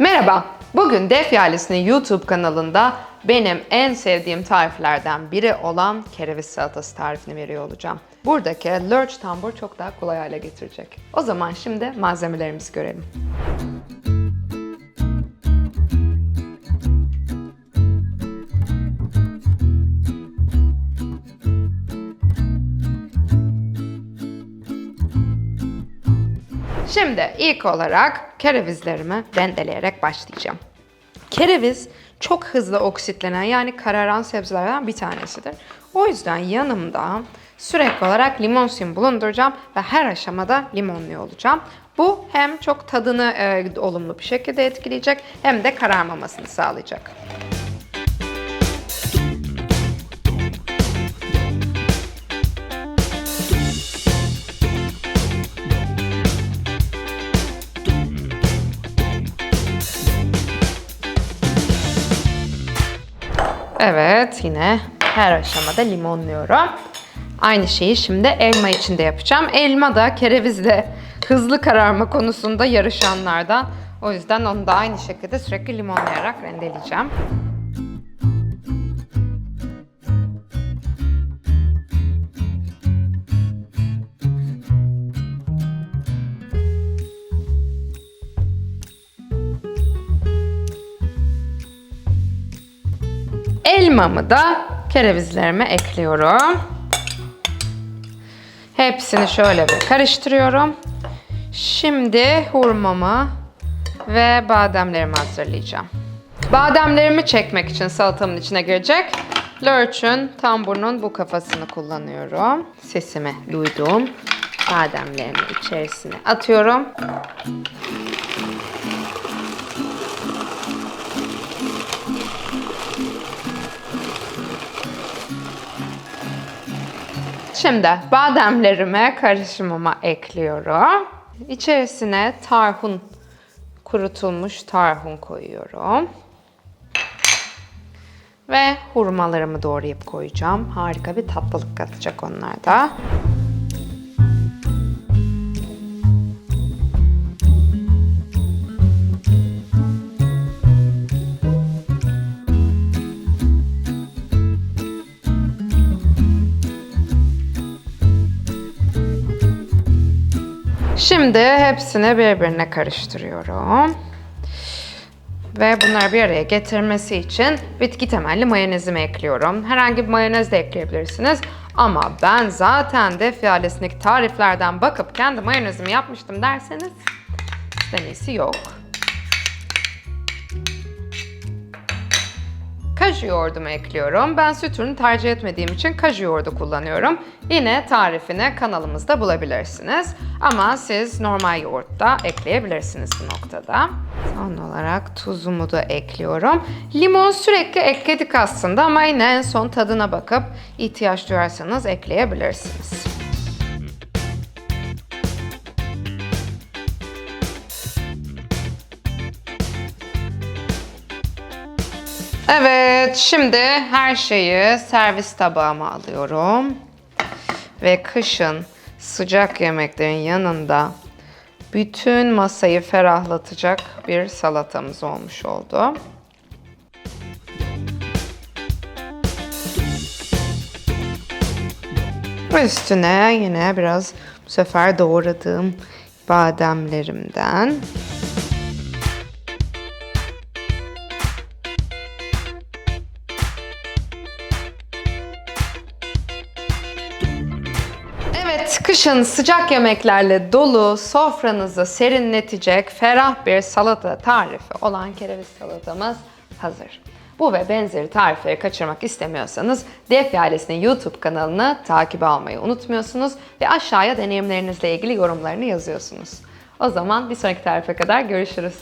Merhaba, bugün Def Yalisi'nin YouTube kanalında benim en sevdiğim tariflerden biri olan kereviz salatası tarifini veriyor olacağım. Buradaki lurch tambur çok daha kolay hale getirecek. O zaman şimdi malzemelerimizi görelim. Şimdi ilk olarak kerevizlerimi rendeleyerek başlayacağım. Kereviz çok hızlı oksitlenen yani kararan sebzelerden bir tanesidir. O yüzden yanımda sürekli olarak limon suyumu bulunduracağım ve her aşamada limonluyor olacağım. Bu hem çok tadını e, olumlu bir şekilde etkileyecek hem de kararmamasını sağlayacak. Evet yine her aşamada limonluyorum. Aynı şeyi şimdi elma için de yapacağım. Elma da kerevizle hızlı kararma konusunda yarışanlardan. O yüzden onu da aynı şekilde sürekli limonlayarak rendeleyeceğim. Elmamı da kerevizlerime ekliyorum. Hepsini şöyle bir karıştırıyorum. Şimdi hurmamı ve bademlerimi hazırlayacağım. Bademlerimi çekmek için salatamın içine girecek. Lurch'ün tamburunun bu kafasını kullanıyorum. Sesimi duydum. Bademlerimi içerisine atıyorum. Şimdi bademlerime karışımıma ekliyorum. İçerisine tarhun, kurutulmuş tarhun koyuyorum. Ve hurmalarımı doğrayıp koyacağım. Harika bir tatlılık katacak onlar da. Şimdi hepsini birbirine karıştırıyorum. Ve bunları bir araya getirmesi için bitki temelli mayonezimi ekliyorum. Herhangi bir mayonez de ekleyebilirsiniz. Ama ben zaten def yalesindeki tariflerden bakıp kendi mayonezimi yapmıştım derseniz en iyisi yok. Kaju yoğurdumu ekliyorum. Ben süt ürünü tercih etmediğim için kaju yoğurdu kullanıyorum. Yine tarifini kanalımızda bulabilirsiniz. Ama siz normal yoğurt da ekleyebilirsiniz bu noktada. Son olarak tuzumu da ekliyorum. Limon sürekli ekledik aslında ama yine en son tadına bakıp ihtiyaç duyarsanız ekleyebilirsiniz. Evet, şimdi her şeyi servis tabağıma alıyorum. Ve kışın sıcak yemeklerin yanında bütün masayı ferahlatacak bir salatamız olmuş oldu. Üstüne yine biraz bu sefer doğradığım bademlerimden Kışın sıcak yemeklerle dolu sofranızı serinletecek ferah bir salata tarifi olan kereviz salatamız hazır. Bu ve benzeri tarifleri kaçırmak istemiyorsanız Def Ailesi'nin YouTube kanalını takip almayı unutmuyorsunuz ve aşağıya deneyimlerinizle ilgili yorumlarını yazıyorsunuz. O zaman bir sonraki tarife kadar görüşürüz.